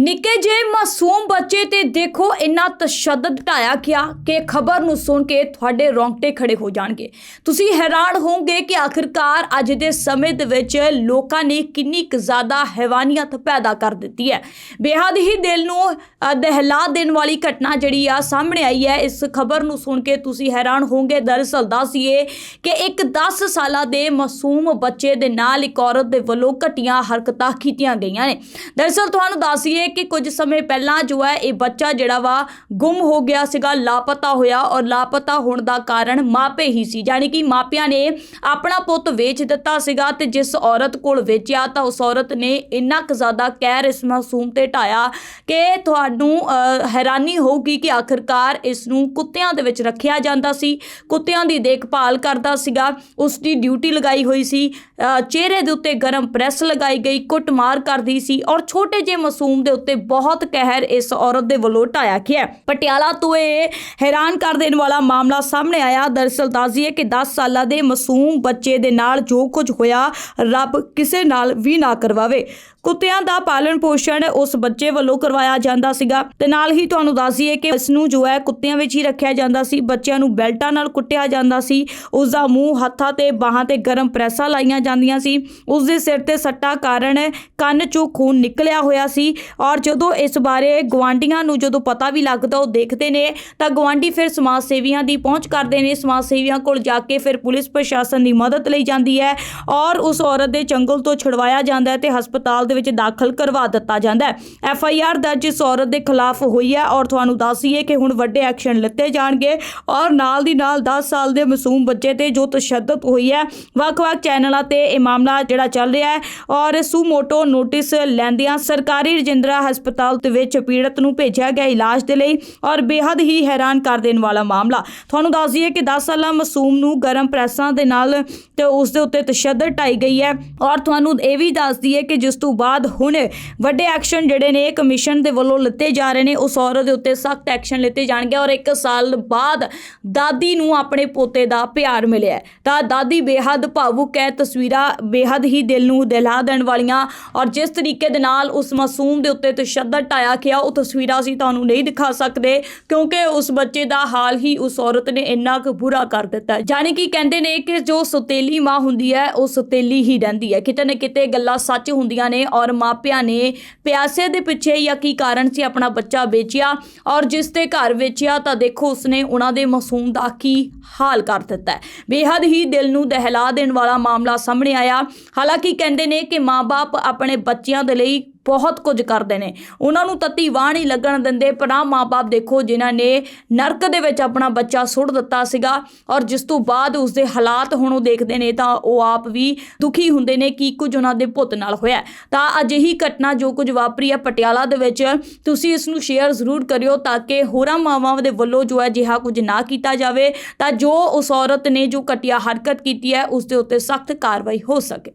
ਨਿੱਕੇ ਜਿਹੇ ਮਾਸੂਮ ਬੱਚੇ ਤੇ ਦੇਖੋ ਇੰਨਾ ਤਸ਼ੱਦਦ ਢਾਇਆ ਗਿਆ ਕਿ ਖਬਰ ਨੂੰ ਸੁਣ ਕੇ ਤੁਹਾਡੇ ਰੌਂਗਟੇ ਖੜੇ ਹੋ ਜਾਣਗੇ। ਤੁਸੀਂ ਹੈਰਾਨ ਹੋਵੋਗੇ ਕਿ ਆਖਿਰਕਾਰ ਅੱਜ ਦੇ ਸਮੇਂ ਦੇ ਵਿੱਚ ਲੋਕਾਂ ਨੇ ਕਿੰਨੀ ਕੁ ਜ਼ਿਆਦਾ ਹੈਵਾਨੀਅਤ ਪੈਦਾ ਕਰ ਦਿੱਤੀ ਹੈ। ਬੇਹੱਦ ਹੀ ਦਿਲ ਨੂੰ ਦਹਿਲਾ ਦੇਣ ਵਾਲੀ ਘਟਨਾ ਜਿਹੜੀ ਆ ਸਾਹਮਣੇ ਆਈ ਹੈ। ਇਸ ਖਬਰ ਨੂੰ ਸੁਣ ਕੇ ਤੁਸੀਂ ਹੈਰਾਨ ਹੋਵੋਗੇ। ਦਰਅਸਲ ਦੱਸੀਏ ਕਿ ਇੱਕ 10 ਸਾਲਾਂ ਦੇ ਮਾਸੂਮ ਬੱਚੇ ਦੇ ਨਾਲ ਇੱਕ ਔਰਤ ਦੇ ਵੱਲੋਂ ਘਟੀਆਂ ਹਰਕਤਾਂ ਕੀਤੀਆਂ ਗਈਆਂ ਨੇ। ਦਰਅਸਲ ਤੁਹਾਨੂੰ ਦੱਸੀਏ ਕਿ ਕੁਝ ਸਮੇਂ ਪਹਿਲਾਂ ਜੋ ਹੈ ਇਹ ਬੱਚਾ ਜਿਹੜਾ ਵਾ ਗੁੰਮ ਹੋ ਗਿਆ ਸੀਗਾ, ਲਾਪਤਾ ਹੋਇਆ ਔਰ ਲਾਪਤਾ ਹੋਣ ਦਾ ਕਾਰਨ ਮਾਪੇ ਹੀ ਸੀ। ਯਾਨੀ ਕਿ ਮਾਪਿਆਂ ਨੇ ਆਪਣਾ ਪੁੱਤ ਵੇਚ ਦਿੱਤਾ ਸੀਗਾ ਤੇ ਜਿਸ ਔਰਤ ਕੋਲ ਵੇਚਿਆ ਤਾਂ ਉਸ ਔਰਤ ਨੇ ਇੰਨਾ ਕੁ ਜ਼ਿਆਦਾ ਕਹਿਰ ਇਸ ਮਾਸੂਮ ਤੇ ਢਾਇਆ ਕਿ ਤੁਹਾਨੂੰ ਹੈਰਾਨੀ ਹੋਊਗੀ ਕਿ ਆਖਿਰਕਾਰ ਇਸ ਨੂੰ ਕੁੱਤਿਆਂ ਦੇ ਵਿੱਚ ਰੱਖਿਆ ਜਾਂਦਾ ਸੀ। ਕੁੱਤਿਆਂ ਦੀ ਦੇਖਭਾਲ ਕਰਦਾ ਸੀਗਾ, ਉਸ ਦੀ ਡਿਊਟੀ ਲਗਾਈ ਹੋਈ ਸੀ ਚਿਹਰੇ ਦੇ ਉੱਤੇ ਗਰਮ ਪ੍ਰੈਸ ਲਗਾਈ ਗਈ, ਕੁੱਟਮਾਰ ਕਰਦੀ ਸੀ ਔਰ ਛੋਟੇ ਜਿਹੇ ਮਾਸੂਮ ਦੇ ਉੱਤੇ ਬਹੁਤ ਕਹਿਰ ਇਸ ਔਰਤ ਦੇ ਵੱਲੋਂ ਢਾਇਆ ਗਿਆ। ਪਟਿਆਲਾ ਤੋਂ ਇਹ ਹੈਰਾਨ ਕਰ ਦੇਣ ਵਾਲਾ ਮਾਮਲਾ ਸਾਹਮਣੇ ਆਇਆ। ਦਰਅਸਲ ਦੱਸੀਏ ਕਿ 10 ਸਾਲਾਂ ਦੇ ਮਾਸੂਮ ਬੱਚੇ ਦੇ ਨਾਲ ਜੋ ਕੁਝ ਹੋਇਆ, ਰੱਬ ਕਿਸੇ ਨਾਲ ਵੀ ਨਾ ਕਰਵਾਵੇ। ਕੁੱਤਿਆਂ ਦਾ ਪਾਲਣ ਪੋਸ਼ਣ ਉਸ ਬੱਚੇ ਵੱਲੋਂ ਕਰਵਾਇਆ ਜਾਂਦਾ ਸੀਗਾ। ਤੇ ਨਾਲ ਹੀ ਤੁਹਾਨੂੰ ਦੱਸ ਦਈਏ ਕਿ ਇਸ ਨੂੰ ਜੋ ਹੈ ਕੁੱਤਿਆਂ ਵਿੱਚ ਹੀ ਰੱਖਿਆ ਜਾਂਦਾ ਸੀ। ਬੱਚਿਆਂ ਨੂੰ ਬੈਲਟਾਂ ਨਾਲ ਕੁੱਟਿਆ ਜਾਂਦਾ ਸੀ। ਉਸ ਦਾ ਮੂੰਹ ਹੱਥਾਂ ਤੇ ਬਾਹਾਂ ਤੇ ਗਰਮ ਪ੍ਰੈਸਾਂ ਲਾਈਆਂ ਜਾਂਦੀਆਂ ਸੀ। ਉਸ ਦੇ ਸਿਰ ਤੇ ਸੱਟਾਂ ਕਾਰਨ ਕੰਨ ਚੋਂ ਖੂਨ ਨਿਕਲਿਆ ਹੋਇਆ ਸੀ। ਔਰ ਜਦੋਂ ਇਸ ਬਾਰੇ ਗਵਾਂਡੀਆਂ ਨੂੰ ਜਦੋਂ ਪਤਾ ਵੀ ਲੱਗਦਾ, ਉਹ ਦੇਖਦੇ ਨੇ, ਤਾਂ ਗਵਾਂਡੀ ਫਿਰ ਸਮਾਜ ਸੇਵੀਆਂ ਦੀ ਪਹੁੰਚ ਕਰਦੇ ਨੇ। ਸਮਾਜ ਸੇਵੀਆਂ ਕੋਲ ਜਾ ਕੇ ਫਿਰ ਪੁਲਿਸ ਪ੍ਰਸ਼ਾਸਨ ਦੀ ਮਦਦ ਲਈ ਜਾਂਦੀ ਹੈ ਔਰ ਉਸ ਔਰਤ ਦੇ ਚੰਗਲ ਤੋਂ ਛੁਡਵਾਇਆ ਜਾਂਦਾ ਹੈ ਤੇ ਹਸਪਤਾਲ ਦੇ ਵਿੱਚ ਦਾਖਲ ਕਰਵਾ ਦਿੱਤਾ ਜਾਂਦਾ ਹੈ। ਐਫ ਆਈ ਆਰ ਦਰਜ ਇਸ ਔਰਤ ਦੇ ਖਿਲਾਫ ਹੋਈ ਹੈ ਔਰ ਤੁਹਾਨੂੰ ਦੱਸ ਦੱਸੀਏ ਕਿ ਹੁਣ ਵੱਡੇ ਐਕਸ਼ਨ ਲਿੱਤੇ ਜਾਣਗੇ ਔਰ ਨਾਲ ਦੀ ਨਾਲ 10 ਸਾਲ ਦੇ ਮਾਸੂਮ ਬੱਚੇ ਤੇ ਜੋ ਤਸ਼ੱਦਦ ਹੋਈ ਹੈ, ਵੱਖ-ਵੱਖ ਚੈਨਲਾਂ ਤੇ ਇਹ ਮਾਮਲਾ ਜਿਹੜਾ ਚੱਲ ਰਿਹਾ ਹੈ ਔਰ ਸੂਮੋਟੋ ਨੋਟਿਸ ਲੈਂਦਿਆਂ ਸਰਕਾਰੀ ਰਜਿੰਦਰ ਹਸਪਤਾਲ ਦੇ ਵਿੱਚ ਪੀੜਤ ਨੂੰ ਭੇਜਿਆ ਗਿਆ ਇਲਾਜ ਦੇ ਲਈ ਔਰ ਬੇਹੱਦ ਹੀ ਹੈਰਾਨ ਕਰ ਦੇਣ ਵਾਲਾ ਮਾਮਲਾ। ਤੁਹਾਨੂੰ ਦੱਸ ਦਈਏ ਕਿ 10 ਸਾਲਾ ਮਾਸੂਮ ਨੂੰ ਗਰਮ ਪ੍ਰੈਸਾਂ ਦੇ ਨਾਲ ਤੇ ਉਸ ਦੇ ਉੱਤੇ ਤਸ਼ੱਦਦ ਢਾਈ ਗਈ ਹੈ। ਔਰ ਤੁਹਾਨੂੰ ਇਹ ਵੀ ਦੱਸ ਦਈਏ ਕਿ ਜਿਸ ਤੋਂ ਬਾਅਦ ਹੁਣ ਵੱਡੇ ਐਕਸ਼ਨ ਜਿਹੜੇ ਨੇ ਕਮਿਸ਼ਨ ਦੇ ਵੱਲੋਂ ਲਿੱਤੇ ਜਾ ਰਹੇ ਨੇ, ਉਸ ਔਰਤ ਦੇ ਉੱਤੇ ਸਖਤ ਐਕਸ਼ਨ ਲਿੱਤੇ ਜਾਣਗੇ ਔਰ ਇੱਕ ਸਾਲ ਬਾਅਦ ਦਾਦੀ ਨੂੰ ਆਪਣੇ ਪੋਤੇ ਦਾ ਪਿਆਰ ਮਿਲਿਆ ਤਾਂ ਦਾਦੀ ਬੇਹੱਦ ਭਾਵੁਕ ਹੈ, ਤਸਵੀਰਾਂ ਬੇਹੱਦ ਹੀ ਦਿਲ ਨੂੰ ਦਿਲਾ ਦੇਣ ਵਾਲੀਆਂ ਔਰ ਜਿਸ ਤਰੀਕੇ ਦੇ ਨਾਲ ਉਸ ਮਾਸੂਮ ਦੇ ਉੱਤੇ ਤਸ਼ੱਦਦ ਢਾਇਆ ਗਿਆ। ਉਹ ਤਸਵੀਰਾਂ ਅਸੀਂ ਤੁਹਾਨੂੰ ਨਹੀਂ ਦਿਖਾ ਸਕਦੇ ਕਿਉਂਕਿ ਉਸ ਬੱਚੇ ਦਾ ਹਾਲ ਹੀ ਉਸ ਔਰਤ ਨੇ ਇੰਨਾ ਕੁ ਬੁਰਾ ਕਰ ਦਿੱਤਾ। ਹੈ। ਜਾਣੀ ਕਿ ਕਹਿੰਦੇ ਨੇ ਕਿ ਜੋ ਸੁਤੇਲੀ ਮਾਂ ਹੁੰਦੀ ਹੈ, ਉਹ ਸੁਤੇਲੀ ਹੀ ਰਹਿੰਦੀ ਹੈ। ਕਿਤੇ ਨਾ ਕਿਤੇ ਗੱਲਾਂ ਸੱਚ ਹੁੰਦੀਆਂ ਨੇ ਔਰ ਮਾਪਿਆਂ ਨੇ ਪਿਆਸੇ ਦੇ ਪਿੱਛੇ ਜਾਂ ਕੀ ਕਾਰਨ ਸੀ ਆਪਣਾ ਬੱਚਾ ਵੇਚਿਆ ਔਰ ਜਿਸ 'ਤੇ ਘਰ ਵੇਚਿਆ ਤਾਂ ਦੇਖੋ ਉਸਨੇ ਉਹਨਾਂ ਦੇ ਮਾਸੂਮ ਦਾ ਕੀ ਹਾਲ ਕਰ ਦਿੱਤਾ ਹੈ। ਬੇਹੱਦ ਹੀ ਦਿਲ ਨੂੰ ਦਹਿਲਾ ਦੇਣ ਵਾਲਾ ਮਾਮਲਾ ਸਾਹਮਣੇ ਆਇਆ। ਹਾਲਾਂਕਿ ਕਹਿੰਦੇ ਨੇ ਕਿ ਮਾਪੇ ਆਪਣੇ ਬੱਚਿਆਂ ਦੇ ਲਈ ਬਹੁਤ ਕੁਝ ਕਰਦੇ ਨੇ। ਉਹਨਾਂ ਨੂੰ ਤਤੀ ਵਾਹ ਨਹੀਂ ਲੱਗਣ ਦਿੰਦੇ। ਪਰ ਆਹ ਮਾਪੇ ਦੇਖੋ, ਜਿਨ੍ਹਾਂ ਨੇ ਨਰਕ ਦੇ ਵਿੱਚ ਆਪਣਾ ਬੱਚਾ ਸੁੱਟ ਦਿੱਤਾ ਸੀਗਾ ਔਰ ਜਿਸ ਤੋਂ ਬਾਅਦ ਉਸਦੇ ਹਾਲਾਤ ਹੁਣ ਉਹ ਦੇਖਦੇ ਨੇ ਤਾਂ ਉਹ ਆਪ ਵੀ ਦੁਖੀ ਹੁੰਦੇ ਨੇ ਕੀ ਕੁਝ ਉਹਨਾਂ ਦੇ ਪੁੱਤ ਨਾਲ ਹੋਇਆ ਤਾਂ ਅਜਿਹੀ ਘਟਨਾ ਜੋ ਕੁਝ ਵਾਪਰੀ ਹੈ ਪਟਿਆਲਾ ਦੇ ਵਿੱਚ, ਤੁਸੀਂ ਇਸ ਨੂੰ ਸ਼ੇਅਰ ਜ਼ਰੂਰ ਕਰਿਓ ਤਾਂ ਕਿ ਹੋਰਾਂ ਮਾਵਾਂ ਦੇ ਵੱਲੋਂ ਜੋ ਹੈ ਜਿਹਾ ਕੁਝ ਨਾ ਕੀਤਾ ਜਾਵੇ ਤਾਂ ਜੋ ਉਸ ਔਰਤ ਨੇ ਜੋ ਘਟੀਆ ਹਰਕਤ ਕੀਤੀ ਹੈ ਉਸ ਦੇ ਉੱਤੇ ਸਖਤ ਕਾਰਵਾਈ ਹੋ ਸਕੇ।